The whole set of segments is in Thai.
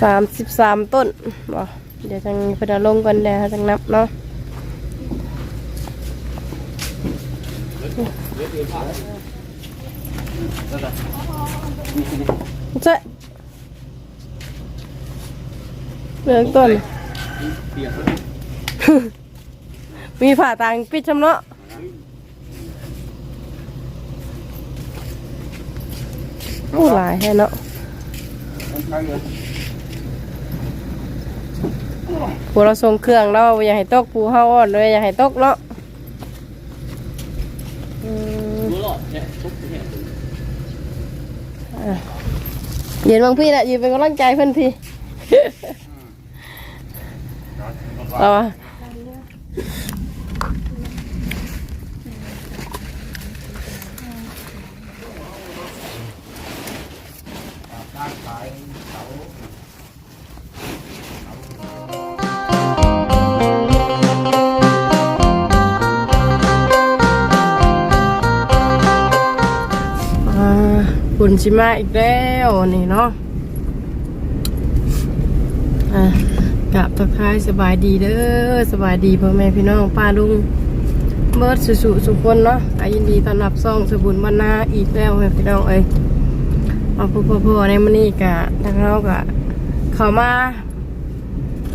สามสิบสามต้นบ่เดี๋ยวทางเพนเอาลงกันแล้วทางนับเนาะเจ๊เหลืองต้น มีผ่าต่างปิดชำเนาะผู้หลายแค่เนาะ ผู้เราส่งเครื่องเราอย่าให้ตกผู้เฮาอ่อนเลยอย่าให้ตกเนาะอืมอะยืนบางพี่นะยืนเป็นกำลังใจเพื่อนพี่เอา ชิมาอีกแล้วนี่เนาะอะกลับทักทายสบายดีเด้อสบายดีพ่อแม่พี่น้องป้าลุงเบิร์ดสุสุสุคนเนาะอายินดีต้อนรับซ่องสบุญบรรณาอีกแล้วพี่น้องเอ้ยมาพ่อพ่อพ่อในมื้อนี้กะทางเรากะเข้ามา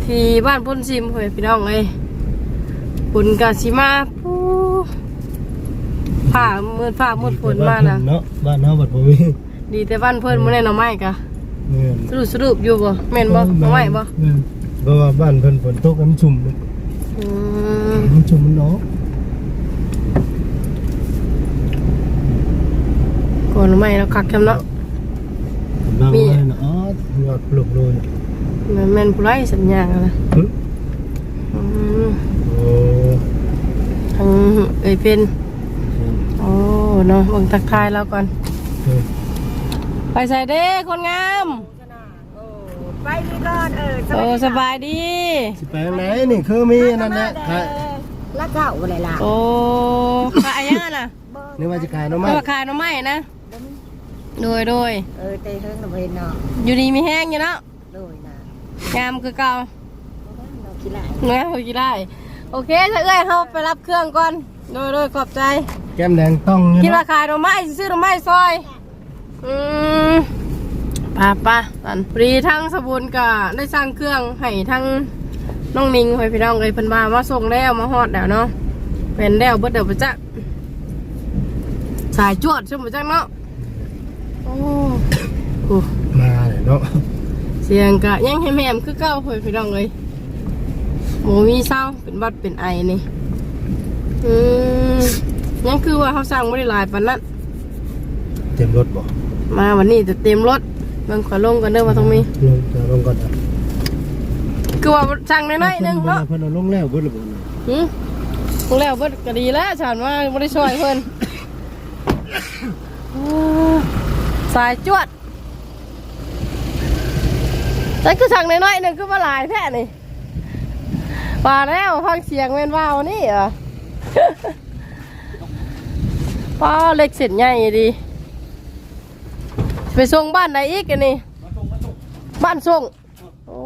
ที่บ้านพุ่นซิมพ่อแม่พี่น้องเอ้ยบุญกะสิมาปูผ้ามืดผ้ามืดฝนมานะเนาะบ้านเฮาบัดบ่มี ดีแต่บ้านเพิ่นมื้อนี้หน่อไม้กะแม่นสรุปสรุปอยู่บ่แม่นบ่หน่อไม้บ่แม่นเพราะว่าบ้านเพิ่นฝนตกมันชุ่มอืมมันชุ่มมันเนาะก่อนหน่อไม้แล้วคักจำเนาะบางมีไว้นะอ๋อหยอดปลุกโลนแม่นแม่นผู้ไรสัญญาณนะหึอืมโอ้ทางเอ้ยเป็นโอ้เนาะเบิ่งทักทายแล้วก่อนเออ ไปใส่เด้คนงามไปนี่ก่อนเออโอ้สบายดีสิไปทางไหนนี่คือมีนั่นแหละขายแล้วเจ้าอะไรล่ะโอ้ขายยังน่ะนึกว่าจะขายหน่อไม้ก็ขายหน่อไม้นะโดยโดยเออเตยเฮิงเราเห็นเนาะอยู่ดีมีแห้งอยู่เนาะโดยนะงามคือเก่าเราคิดไรเนื้อพอกินได้โอเคถ้าเอ้ยเขาไปรับเครื่องก่อนโดยโดยขอบใจ แก้มแดงต้องอยู่คิดเนาะว่าขายหน่อไม้ซื้อหน่อไม้ซอย อืมป้าป้าตันพอดีทั้งสบุนก็ได้สร้างเครื่องให้ทั้งน้องนิงให้พี่น้องเลยเพิ่นมามาส่งแล้วมาฮอดแล้วเนาะเป็นแล้วเบิดเดี๋ยวไปจักสายจวดใช่ไหมจักเนาะโอ้โหมาเลยเนาะเสียงกะยังแหมๆคือเก้าเฮ้ยพี่น้องเลยหมูมีเศร้าเป็นบัดเป็นไอนี่อืมยังคือว่าเขาสร้างไม่ได้หลายปานนั้นเต็มรถบ่ มาวันนี้จะเต็มรถเบิ่งขอลงกันเด้อว่าต้องมีลงจะลงก่อนนะคือว่าสั่งน้อยๆหนึงเนาะเพิ่นเอาลงแล้วเบิดและบ่เนาะหืมคงแล้วเบิดก็ดีแล้วฉันว่าไม่ได้ช่วยเพิ่นโอ้สายจวดแต่คือสั่งน้อยๆหนึงคือมาหลายแท้นี่ว่าแล้วฟังเสียงเว้นว่าวนี่เหรอป้าเล็กเสร็จใหญ่ดี ไปส่งบ้านไหนอีกอันนี่บ้านส่งโอ้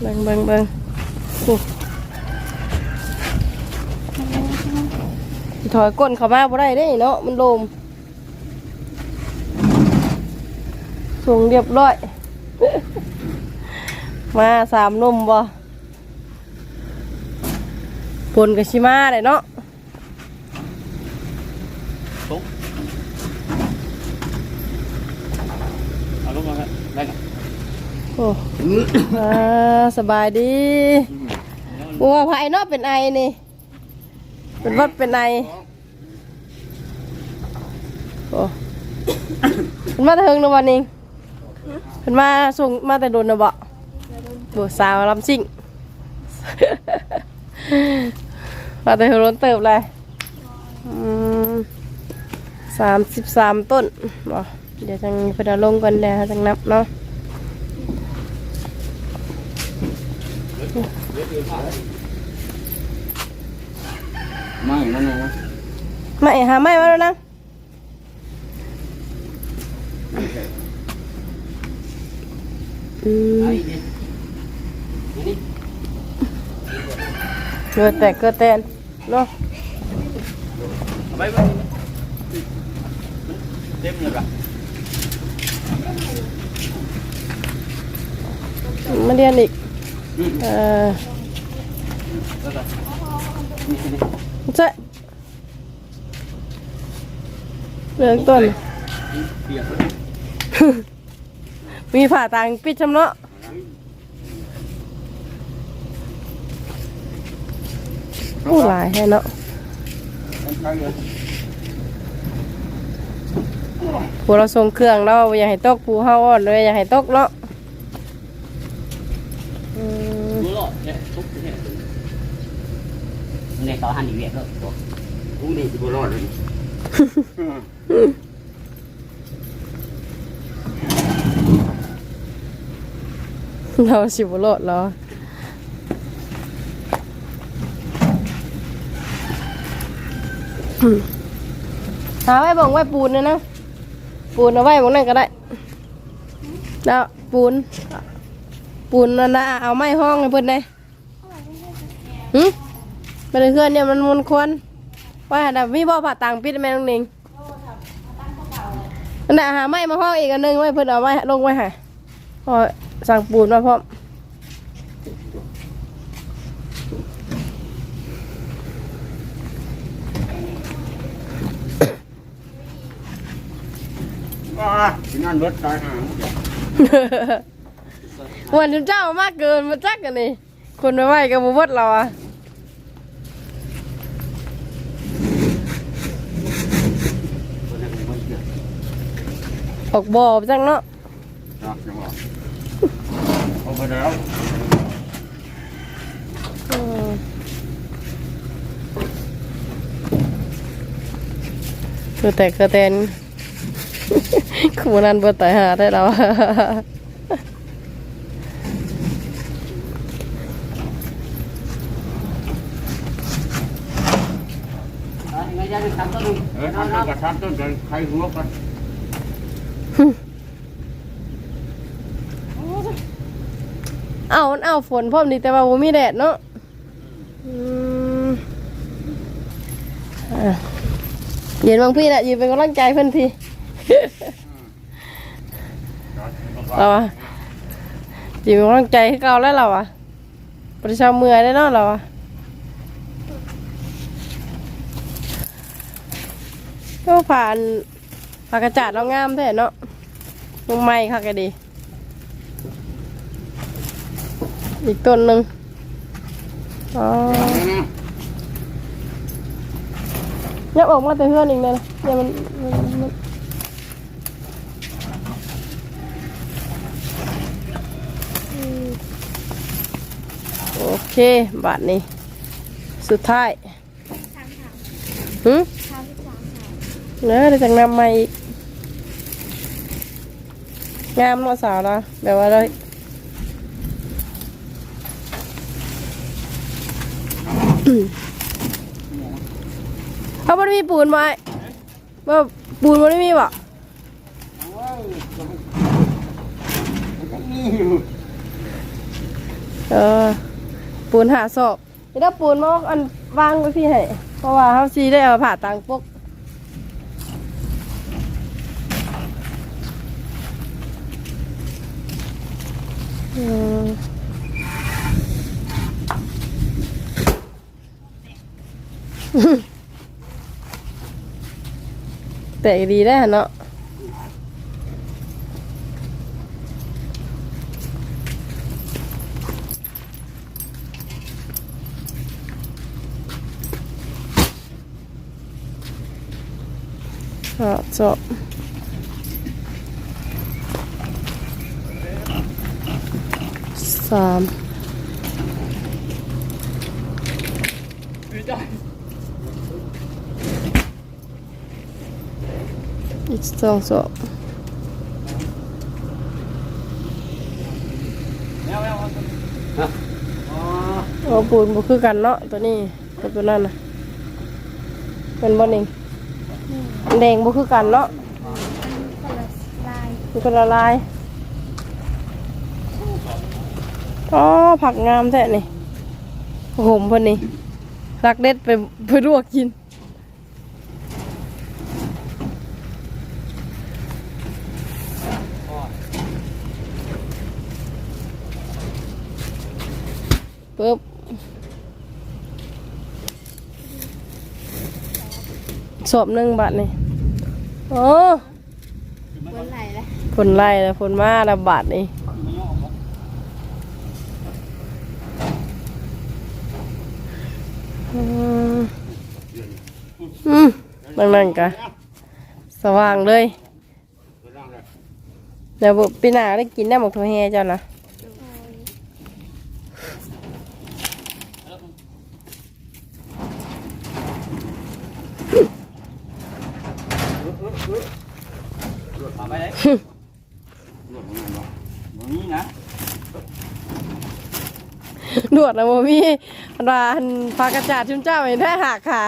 เบิ่งเบิ่งเบิ่งถอยก้นเข้ามาบ่ได้เด้เนาะมันโลมส่งเรียบร้อย มาสามนมบ่ปนกับชิมาเลยเนาะ เอาลงมาครับได้ครับ โอ้อ่าสบายดีบัวภายนอกเป็นไอนี่ เป็นวัดเป็นไอโอ้เป็นมาแต่เฮิงนะวันนี้เป็นมาส่งมาแต่โดนนะบ่บัวสาวลำซิ่งมาแต่เฮิงร้นเติบเลยสามสิบสามต้นบ่เดี๋ยวทางเพนเอาลงกันแล้วทางนับเนาะ ไม่นั่นไงไม่หาไม่มาแล้วนะโอืม ไอ้ดินี่เกิดแต่เกิดแตนเนาะเอาไปไปเต็มเลยป่ะมาเรียนอีกอืมเออแล้วก็นี่นี่ใช่เรื่องต้น มีผ่าต่างปิดชำเนาะผู้หลายแค่เนาะผู้เราส่งเครื่องเราอยากให้ตกผู้เฮาอ่อนเลยอยากให้ตกเนาะอืม รู้หรอเนี่ยทุกเนี่ย ในต่อหันอีกเวียดแล้วตัวอุ้งนี่สิบรอดเลยเราสิบโลดแล้วอืมหาไว้บ่งไว้ปูนนะนะปูนเอาไว้บ่งนั่นก็ได้แล้วปูน ปูนนั่นนะเอาไม้ห้องให้เพิ่นได้หึไป เลยเพื่อนเนี่ยมันมันควรว่าแต่มีบ่ผ่าต่างปิดแม่น้องนิงนั่นน่ะหาไม้มาห้องอีกอันหนึงไว้เพิ่นเอาไว้ลงไว้ให้พอสั่งปูนมาพร้อมอ่าที่นั่นรถตายห่างวันนี้เจ้ามากเกินมาจักกันนี่คนไม่ไหวกับบุบดเราอะ คนนั้นเป็นคนเชื่อ ออกบ่อจังเนาะนะจังหวะเอาไปแล้วอืมคือแต่คือแตนขูนันบ่ตายหาได้แล้ว เออทำต้นกับทำต้นกันใครหัวกัน เอาเอาฝนพร้อมดีแต่ว่าบ่มีแดดเนาะเย็นบางพี่น่ะยืนเป็นกำลังใจเพิ่อนทีเราอะยืนเป็นกำลังใจให้เก่าแล้วเราอะประชาเมื่อยได้เนาะเราอะก็ผ่านผ่ากระจาดเรางามแท้เนาะ ลงไม้ค่ะก็ดี อีกต้นหนึ่งอ๋อยับออกมาแต่เพื่อนอีกเลยนะเนี่ยมันมันมันอืมโอเค บาทนี้ สุดท้ายหืมเนื้อได้จากนำมาอีก งามเนาะสาวนะแบบว่าเราเขาไม่ได้มีปูนไหมว่าปูนไม่ได้มีบ่เออปูนหาศพนี่ถ้าปูนมาอันวางไว้พี่ให้เพราะว่าเขาซีได้เอาผ่าตังปก แต่ดีได้วเนาะอะจ สามอีกสองศพแล้วแล้วฮะอ๋อโอ้ปูนบ่คือกันเนาะตัวนี้กับตัวนั้นนะเป็นบ่นี่แดงบ่คือกันเนาะมันคนละลาย ล อ๋อผักงามแท้นี่ผมเพิ่นนี่รักเด็ดไปไปลวกกิน ปึ๊บสอบหนึ่งบาทนี่โอ้คนไหลเลยผลไล่แล้วผลมาแล้วบาทนี่อืมอื มนั่งนั่งๆกะสว่างเลยเดี๋ยวบุปีหน้าได้กินได้หมกถั่วแฮเจ้านะดวดนะโมพี่ร้านปลากระจาดชุ่มเจ้าเห็นได้หักค่ะ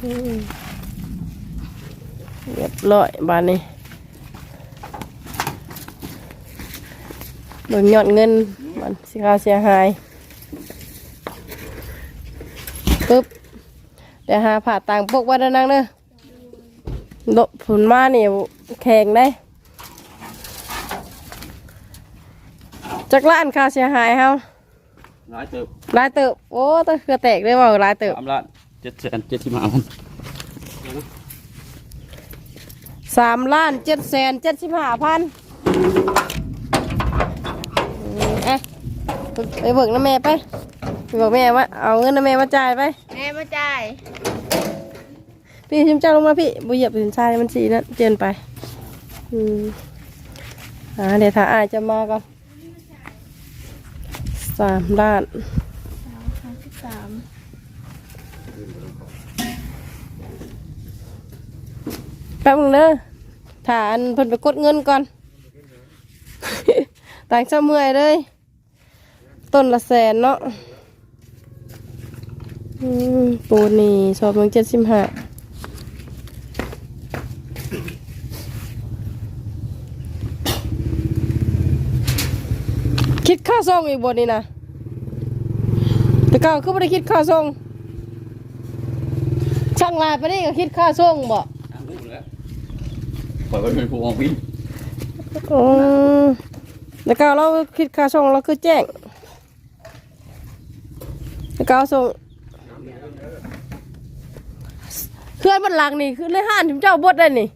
เรียบร้อยบานนี้โดนยอดเงินมันสิค่าเสียหายปึ๊บเดี๋ยวหาผ่าต่างปกไว้ด้านนั่งเด้อโดผลมาเนี่ยแข็งได้จากล้านค่าเสียหายเฮาหลายเติบหลายเติบโอ้ตะเคือแตกได้บ่าหลายเติบสามล้าน เจ็ดแสนเจ็ดสิบห้าพันสามล้านเจ็ดแสนเจ็ดสิบห้าพันเอ๊ะไปเบิกน้ำแม่ไปไปบอกแม่ว่าเอาเงินน้ำแม่มาจ่ายไป แม่มาจ่าย พี่ชิมเจ้าลงมาพี่บุเหยียบถึงชายมันสีนั่นเจียนไป อืมอ่าเดี๋ยวถ้าอายจะมาก่อนสามล้านสาม ป๊บนึงเด้อถ้าอันเพิ่นไปกดเงินก่อน ต่างเจ้าเมื่อยเลย ต้นละแสนเนาะปูนี่ชอบเมืองเจ็ดสิบห้าคิดค่าส่งอีกบนนี่นะแต่เก่าคือไม่ได้คิดค่าส่งช่างลายไปนี่ก็คิดค่าส่งบ่ทางลูก ปล่อยไปเป็นผู้ออกวินอืมแล้วก็เราคิดค่าส่งเราคือแจ้งแล้วก็เอาส่งเคลื่อนบันหลังนี่คือเลยห้านถึงเจ้าบดได้นี่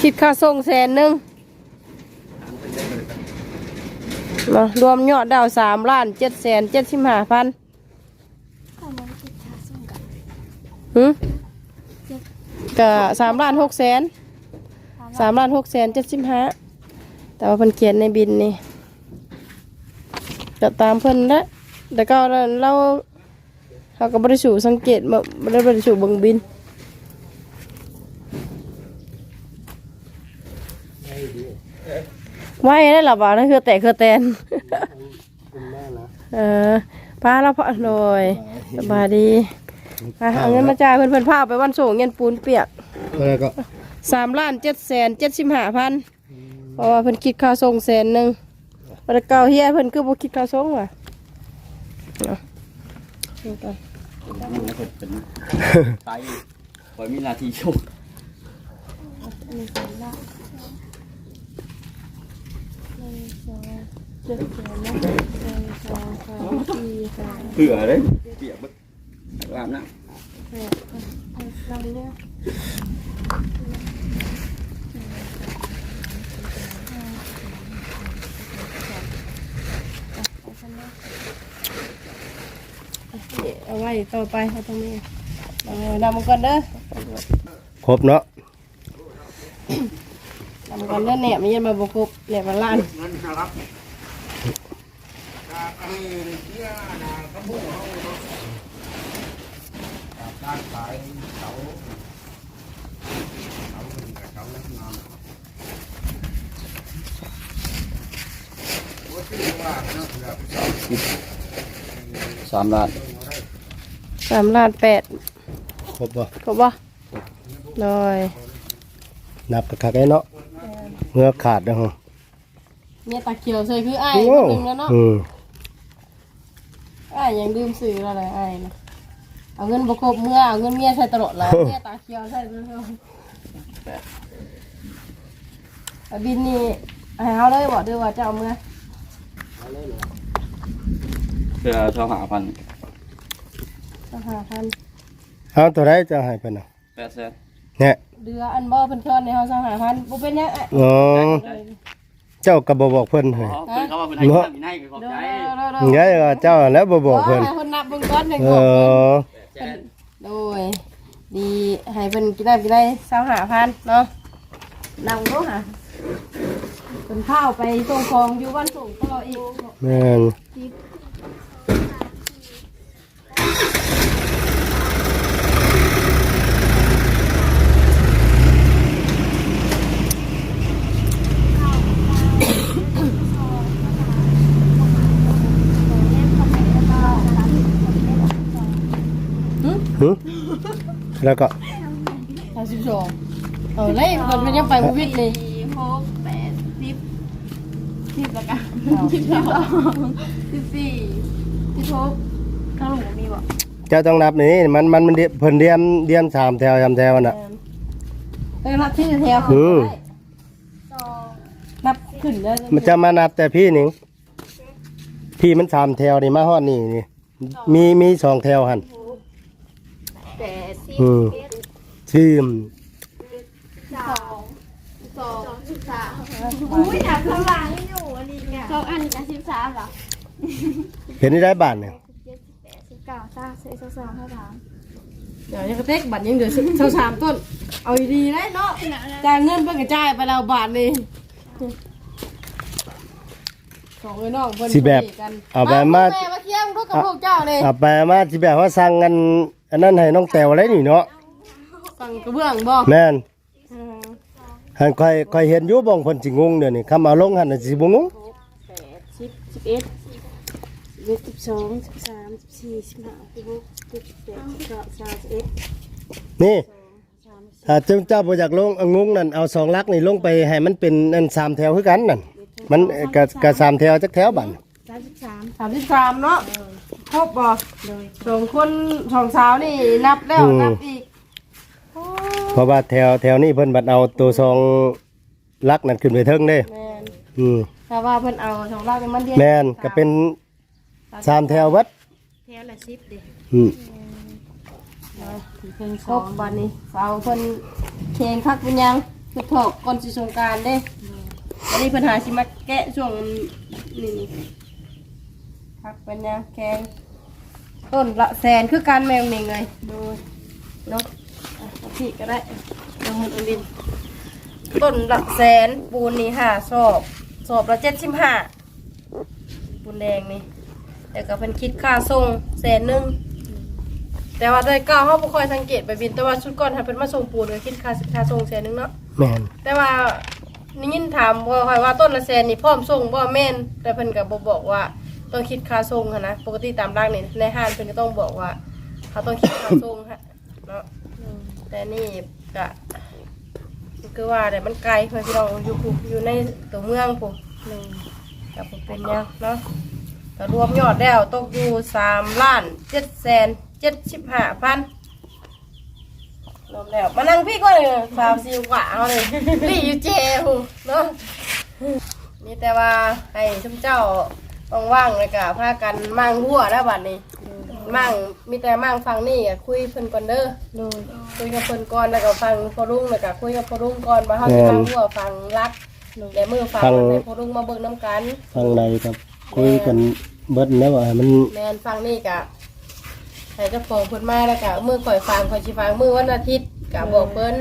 คิดค่าส่งแสนหนึ่งมารวมยอดดาวสามล้านเจ็ดแสนเจ็ดสิบห้าพันหืม ก็สามล้านหกแสนสามล้านหกแสนเจ็ดสิบห้าแต่ว่าเพิ่นเขียนในบินนี่จะตามเพิ่นละแต่ก็เราเราก็บริสุทธิ์สังเกตมาบริบริสุทธิ์เบิ่งบินไว้ได้หรอบ่าวนั่นคือแต่คือแตนคุณแม่นะเออป้าเราพอหน่อยสบายดี ไปเอาเงินมาจ่ายเพิ่นเพิ่นพาไปวันส่งเงินปูนเปียกแล้วก็สามล้านเจ็ดแสนเจ็ดสิบห้าพันเพราะว่าเพิ่นคิดค่าส่งแสนหนึ่งวันเก่าเฮียเพิ่นคือบ่คิดค่าส่งว่ะเอาเอาไปนี่ก็เป็นไตปล่อยมีนาทีชกเจ็ดแสนนะหนึ่งสองสามสี่ห้าเผื่อเลยเปียกบึก ลามนะหกลำเนี่ยเอาไว้ต่อไปเอาตรงนี้เอานำมันก่อนเด้อครบเนาะทำกันเล่นแหนบมันยันมาบกุบแหนบมาล้าน สามล้านสามล้านแปดครบป่ะครบป่ะโดยนับกะคักไอ้เนาะเงือกขาดนะฮะเนี่ยตาเขียวใส่คืออ้ายโอ้คนหนึงแล้วเนาะอืมอ้ายยังดื่มสื่อแล้วเลยอ้ายนะ เอาเงินบ่ครบเมื่อเอาเงินเมียใส่ตลอดแล้วเนี่ยตาเขียวใส่เรื่อยๆเอาบินนี่ให้เฮาเลยบ่เด้อว่าจะเอาเมื่อเพื่อชาวหาพันสหพันธ์เอาตัวไรจะให้เพิ่นน่ะแปดแสนเนี่ยเดืออันบ่เพิ่นชอนในเฮาสหพันธ์บ่เป็นหยังอะอ๋อเจ้าก็บ่บอกเพิ่นเฮ้ยอ๋อเป็นเขาว่าเป็นไอ้ข้ามให้ขอบเด้อใจเด้อเด้อไงว่าเจ้าแล้วบ่บอกเพิ่นให้เพิ่นนับเบิ่งก่อนให้เอบอกเพิ่นอแสนโดย ดีให้เป็นกินได้กินได้สาวหาพันเนาะนำก็หาเป็นข้าวไปส่งของอยู่วันส่งก็รออีก แม่น หึแล้วก็สามสิบสองเออเลยมันมันยังไปบุวิดเลยสี่หกแปดสิบสิบแล้วกันสิบสองสิบสี่สิบหกข้างหลังมีบ่เจ้าต้องนับนี่มันมันมันเดียเพิ่นเดียมเดียมสามแถวสามแถวน่ะเออนับที่แถวอืมสองนับขึ้นเลยมันจะมานับแต่พี่หนิงพี่มันสามแถวนี่มาฮอดนี่นี่มีมีสองแถวหั่น แปดสิบอืม เอ็ดทีมสองสองสิบสามอุ้ยหนักข้างหลังอยู่อันนี้ไงสองอันนี้กันสิบสามเหรอเห็นได้ได้บาทเนี่ยสิบเจ็ดสิบแปดสิบเก้าสามสิบเอ็ดสิบสองสิบสามเดี๋ยวยังกระเทกบัตรยังเหลือสิบเท่าสามต้น เอาดีๆได้เนาะจ่ายเงินเพิ่งกระจายไปแล้วบาทนี่สองเงินนอกเพิ่นสิแบบกันเอาไปมาแม่มาเที่ยงลูกกับลูกเจ้าเลยเอาไปมาสิแบบว่าสั่งกัน อันนั้นให้น้องแตวอะไรนี่เนาะฟังกระเบื้องบ่แม่นหันค่อยค่อยเห็นอยู่บ่งเพิ่นสิงงเดี๋ยวนี้คำเอาลงหันน่ะสิบ่งงแปดสิบสิบเอ็ดสิบเอ็ดสิบสองสิบสามสิบสี่สิบห้าสิบหกสิบเจ็ดสิบแปดสิบเก้าสามสิบเอ็ดนี่ถ้าเจ้าเจ้าบ่อยากลงเอางงนั่นเอาสองลักนี่ลงไปให้มันเป็นอันสามแถวคือกันนั่นมันเอ่อก็ก็สามแถวจักแถวบัดสามสิบสามสามสิบสามเนาะ ครบบ่สองคนสองสาวนี่นับแล้วนับอีกโอ้เพราะว่าแถวแถวนี้เพิ่นบัดเอาตัวสองลักนั่นขึ้นไปเทิงเด้แม่นอืมถ้าว่าเพิ่นเอาสองเราเป็นมันเดียวแม่นก็เป็นสามแถววัดแถวละสิบดิอืมครบบัดนี้สาวเพิ่นเพลงคักเป็นยังคือถอกก่อนสิสงกรารเด้อันนี้เพิ่นหาสิมาแกะช่วงนี่ คักเป็นยังแกงต้นละแสนคือการแมงเมงเลยดูเนาะอะเอาพี่ก็ได้ลงมือดินต้นละแสนปูนนี่ห้าสอบสอบละเจ็ดสิบห้าปูนแดงนี่แต่ก็เพิ่นคิดค่าส่งแสนหนึ่งแต่ว่าได้ก้าวเขาบ่ค่อยสังเกตไปบินแต่ว่าชุดก่อนถ้าเป็นมาส่งปูนก็คิดค่าค่าส่งแสนหนึงเนาะแม่นแต่ว่านี่ยินถามบ่ค่อยว่าต้นละแสนนี่พร้อมส่งบ่แม่นแต่เพิ่นก็บ่บอกว่า ต้องคิดค่าส่งหันนะ ปกติตามร่างนี่ในห้างเพิ่นก็ต้องบอกว่า เขาต้องคิดค่าส่งฮะเนาะแต่นี่ก็คือว่าแต่มันไกลเพื่อนพี่น้องอยู่ภูอยู่ในตัวเมืองพุ่นนึงก็บ่เป็นยังเนาะก็รวมยอดแล้วตกอยู่สามล้านเจ็ดแสนเจ็ดสิบห้าพันรวมแล้วมานั่งพี่ก็เลยสามสี่กว่าเอาเลยรีอยู่เจหูเนาะนี่แต่ว่าให้ชุมเจ้า ว่างๆเลยกะพากันมั่งหัวแล้วบัดนี้ มั่งมีแต่มั่งฟังนี่อะคุยเพิ่นก่อนเด้อคุยกับเพิ่นก่อนแล้วก็ฟังพอรุ่งแล้วก็คุยกับพอรุ่งก่อนว่าเขาจะมั่งหัวฟังรักและมือฟังในพอรุ่งมาเบิ่งน้ำกัน ฟังใดครับคุยกันเบิดแล้วว่าให้มันแมนฟังนี่กะให้เจ้าของเพิ่นมาแล้วกะมือข่อยฟังข่อยสิฟังมือวันอาทิตย์กะบอกเพิ่น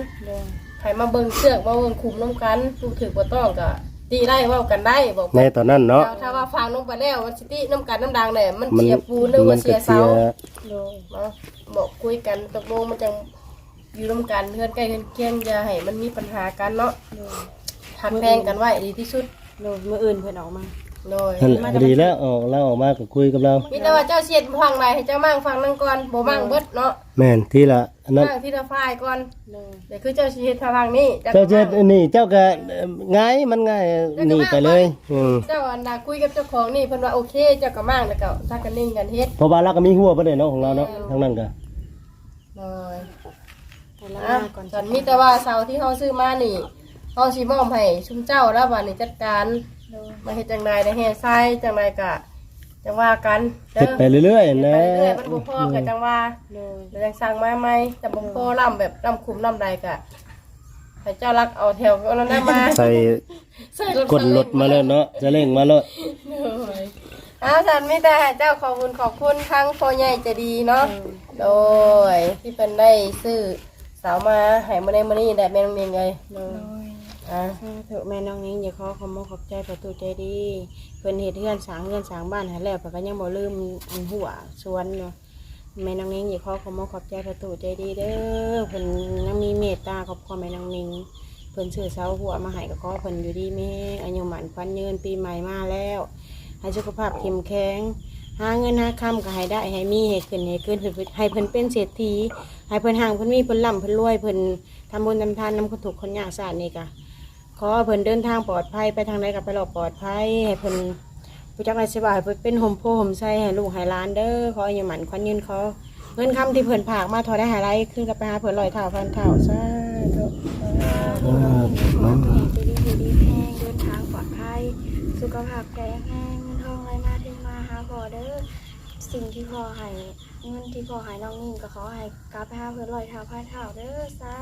ให้มาเบิ่งเสือกมาเบิ่งคุมน้ำกันถูกถือบ่ต้องกะ ตีได้เว้ากันได้บอกในเพิ่นตอนนั้นเนาะ ถ้าว่าฟังลงไปแล้วมันสิติน้ำกันน้ำดังแหละมันมันเสียปูนหรือมัว่าเสียก็เสาเสียเนาะบอกคุยกันตกลงมันจังอยู่ร่วมกันเพื่อนใกล้เพื่อนเคียงอย่าให้มันมีปัญหากันเนาะหักแพงกันไว้ดีที่สุด โดยมืออื่นเพิ่นออกมา โดยนั่นแหละดีแล้วออกเราออกมาก็คุยกับเรา มีแต่ว่าเจ้าเสียดฟังไหนให้เจ้ามั่งฟังนั่งก่อนบ่มั่งเบิดเนาะแม่นที่ละอันนั้นมั่งที่ละฝ่ายก่อนโดยเดี๋ยวคือเจ้าสิเฮ็ดทางนี้เจ้าเจ็ดนี่เจ้าก็เอ่อง่ายมันง่ายหนี่ไปเลยอืมเจ้าอันดาคุยกับเจ้าของนี่เพิ่นว่าโอเค เจ้าก็มั่งแล้วก็ถ้ากันนิ่งกันเฮ็ดเพราะว่าเราก็มีหัวประเด็นเนาะของเราเนาะทั้งนั้นก็โดยแต่ละอะมาก่อนส่วนมีแต่ว่าเสาที่เฮาซื้อมานี่เฮาสิมอบให้ชุมเจ้าแล้วบัดนี้จัดการโดย มาเฮ็ดจังไดได้แห่ทรายจังไดก็จังว่ากันเด้เฮ็ดอไปเรื่อยๆไปนะเรื่อยๆมันบ่พอก็จังว่าโดยเดี๋ยวจังสั่งมาใหม่แต่บ่พอล่ำแบบล่ำคุมล่ำใดก็ให้เจ้ารักเอาแถวเอานั้นนะมาใส่ใส่กดรถมาเลยเนาะจะเร่งมาเลยเลยอ้าวฉันมีแต่ให้เจ้าขอบคุณขอบคุณทั้งพ่อใหญ่ใจะดีเนาะโดยที่เป็นได้ซื้อสาวมาให้มาในมื้อนี้ได้แม่นองเมียงเลยโดย อะสาธุแม่น้องนิ้งอย่าขอขอบคุณขอบใจประตูใจดีเพิ่นเฮ็ดเฮือนสร้างเฮือนสร้างบ้านให้แล้วเพิ่นก็ยังบ่ลืมอันหัวสวนเนาะแม่น้องนิ้งอย่าขอขอบคุณขอบใจประตูใจดีเด้อเพิ่นยังมีเมตตาครอบครัวแม่น้องนิ้งเพิ่นซื้อเสาหัวมาให้ก็ขอเพิ่นอยู่ดีแม่อายุหมันควันยืนปีใหม่มาแล้ว ให้สุขภาพเข้มแข็งหาเงินหาคำก็ให้ได้ให้มีให้ขึ้นให้ขึ้นให้เพิ่นเป็นเศรษฐีให้เพิ่นห่างเพิ่นมีเพิ่นร่ำเพิ่นรวยเพิ่นทำบุญทำทานนำคนถูกข์คนยากสาดนี่กะ ขอให้เพิ่นเดินทางปลอดภัยไปทางใดก็ไปหลอกปลอดภัยให้เพิ่นผู้จักไรสบายให้เพิ่นเป็นห่มโพห่มใส่ให้ลูกให้หล้านเด้อขออย่าหมันควันยืนขอเงินคำที่เพิ่นผากมาทอได้หายไรขึ้นกับไปหาเพิ่นลอยเท่าพันเท่าซาธุอ่าเนาะดีดีดีดีแห้งเดินทางปลอดภัย สุขภาพแข็งแรงเงินทองไหลมาเทมาหาพอเด้อสิ่งที่พอให้ เงินที่พอให้น้องนิ่งก็ขอให้กลับไปหาเพื่อนลอยเท้าพายเท้าเด้อซ่า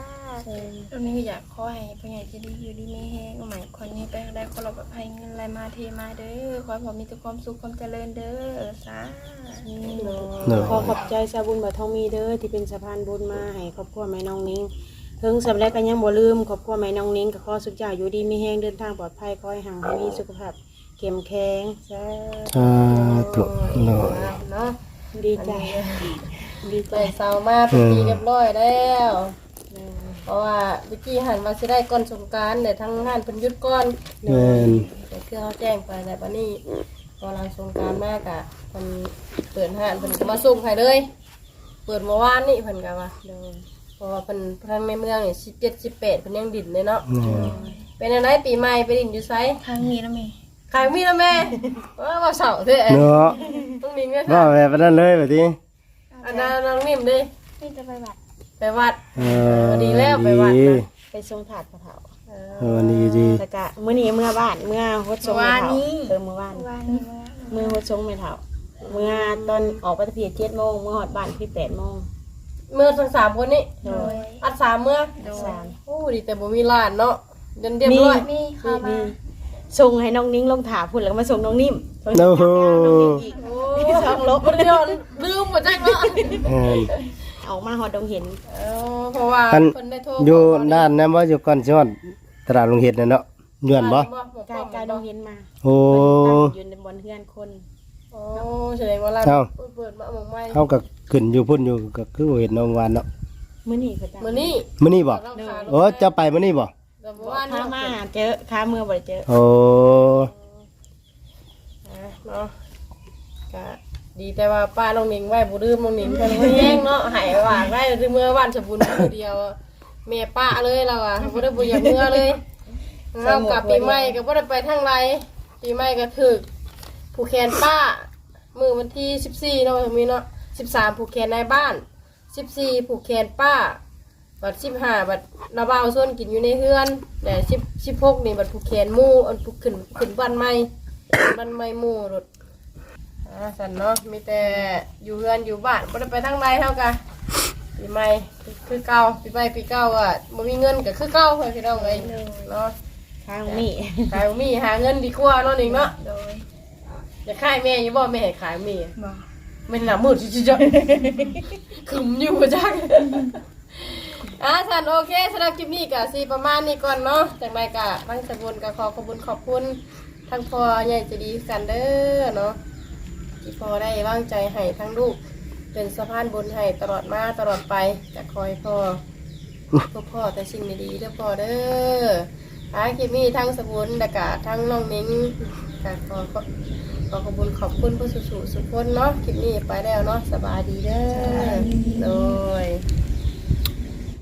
ตรงนี้ก็อยากขอให้พ่อใหญ่ใจะดีอยู่ดีไม่แห้งหมายคนนี้ไปได้คนเราแบบให้เงินไหลมาเทมาเด้อขอให้ผมมีแต่ความสุขความเจริญเด้อซ่าเนาะขอขอบใจสาบุญบ่ทองมีเด้อที่เป็นสะพานบุญมาให้ครอบครัวแม่น้องนิ้งถึงสำเร็จก็ยังบ่ลืมครอบครัวแม่น้องนิ้งก็ขอสุขใจอยู่ดีมีแห้งเดินทางปลอดภัยขอให้ห่างให้มีสุขภาพเข้มแข็งสาสาธุเนาะเนาะ ดีใจ ดีใจใส่เสามาเป็นทีเรียบร้อยแล้ว เพราะว่าวิกกี้หันมาสิได้ก่อนสงกรารแต่ทั้งงานเพิ่นหยุดก่อนแม่นแต่คือเขาแจ้งไปแต่วันนี้พอหลังสงกรารมากอะเพิ่นเปิดห้านเพิ่นก็มาส่งให้เลย เปิดเมื่อวานนี่เพิ่นก็ว่าเพราะว่าเพิ่นทางในเมืองนี่17 18เพิ่นยังดินเลยเนาะ แม่นเป็นอะไรปีใหม่ไปดินอยู่ไสทางนี้แล้วมีขายมีแล้วแม่ว่าว่าเสาเด้อเนาะต้อ งมีเงินว่าแบบนั้นเลยแบบนี้อันนั้นน้องนิ่มเด้นี่จะไปบัดไปวัด เออดีแล้วไปวัดนะ ไปทรงถาดกระเถาเอเออดีดีแล้วก็มื้อนี้เมื่อบ้านเมื่อฮดทรงแม่เถาเออเมื่อวานวันนี้เมื่อเมื่อฮดทรงแม่เถาเมื่อตอนออกไปตะเพียเจ็ดโมงเมื่อหอดบ้านพี่แปดโมงเมื่อทั้งสามคนนี่โดยอัดสามเมื่อสามโอ้ดีแต่บ่มีร้านเนาะเดินเรียบร้อยมีเข้ามามีส่งให้น้องนิ้งลงถาพุ่นแล้วก็มาส่งน้องนิ่มส่ง โอ้โหอีกโอ้สองลบเดียวลืมหมดจังเนาะแม่นออกมาหอดดงเห็นเออเพราะว่าอันคนได้โทรอยู่ด้านนั้นบ่อยู่ก่อนสิฮอดตลาดลงเห็ดนั่นเนาะย้อนบ่กายกายดงเห็นมาโอ้อยู่ในบนเฮือนคนโอ้แสดงว่าร้านเอ้าเปิดมาหมองใหม่เขาก็ขึ้นอยู่พุ่นอยู่ก็คือบ่เห็นน้องวานเนาะมื้อนี้ก็จ้ามื้อนี้มื้อนี้บ่เราขายโอ้จะไปมื้อนี้บ่แต่เมื่อวานค้ามาเจอค้าเมื่อบ่ได้เจอโอ้ เนาะก็ดีแต่ว่าป้าน้องหนิงไว้บ่ลืมน้องหนิงเพิ่นบ่แย่งเนาะหายว่างได้ที่เมื่อวันสมบูรณ์มื้อเดียวแม่ป้าเลยเราอะบ่ได้บ่อยากเมื่อเลยเรากลับปีใหม่ก็บ่ได้ไปทางไรปีใหม่ก็ถึกผูกแขนป้า มือวันที่สิบสี่เนาะมีเนาะสิบสามผูกแขนในบ้านสิบสี่ผูกแขนป้า บัดสิบห้าบัดระเบาส่วนกินอยู่ในเฮือนแต่สิบสิบหกนี่บัดผูกแขนหมู่อันผูกขึ้นขึ้นบ้านใหม่ บ้านใหม่หมู่รถอ่าสันเนาะมีแต่อยู่เฮือนอยู่บ้านบ่ได้ไปทางใดเท่ากันปีใหม่คือเก่าปีใหม่ปีเก่าอะบ่มีเงินก็คือเก่าเพื่อนพี่น้องเอ้ยเนาะค้างมีขายมีหาเงินดีกว่าเนาะนี่เนาะโดยอย่าขายแม่อยังบอกแม่ให้ขายแมีบ่มันหนามืดจิ๊จ๊ะขึมอยู่จังอะสันโอเคสำหรับคลิปนี้ก็สีประมาณนี้ก่อนเนาะจากไปกะตั้งสบุญก็ขอขอบคุณขอบคุณ ทั้งพ่อใหญ่ใจะดีกันเด้อเนาะที่พ่อได้วางใจให้ทั้งลูก เป็นสะพานบุญให้ตลอดมาตลอดไปจะคอยพ่อทุกพ่อแต่สิ่งดีๆเด้อพ่อเด้ออ่าคลิปนี้ทั้งสบุนและกะทั้งน้องนิ้งกะขอขอขอขอบคุณขอบคุณผู้สุสุสุคนเนาะคลิปนี้ไปแล้วเนาะสบายดีเด้อโดย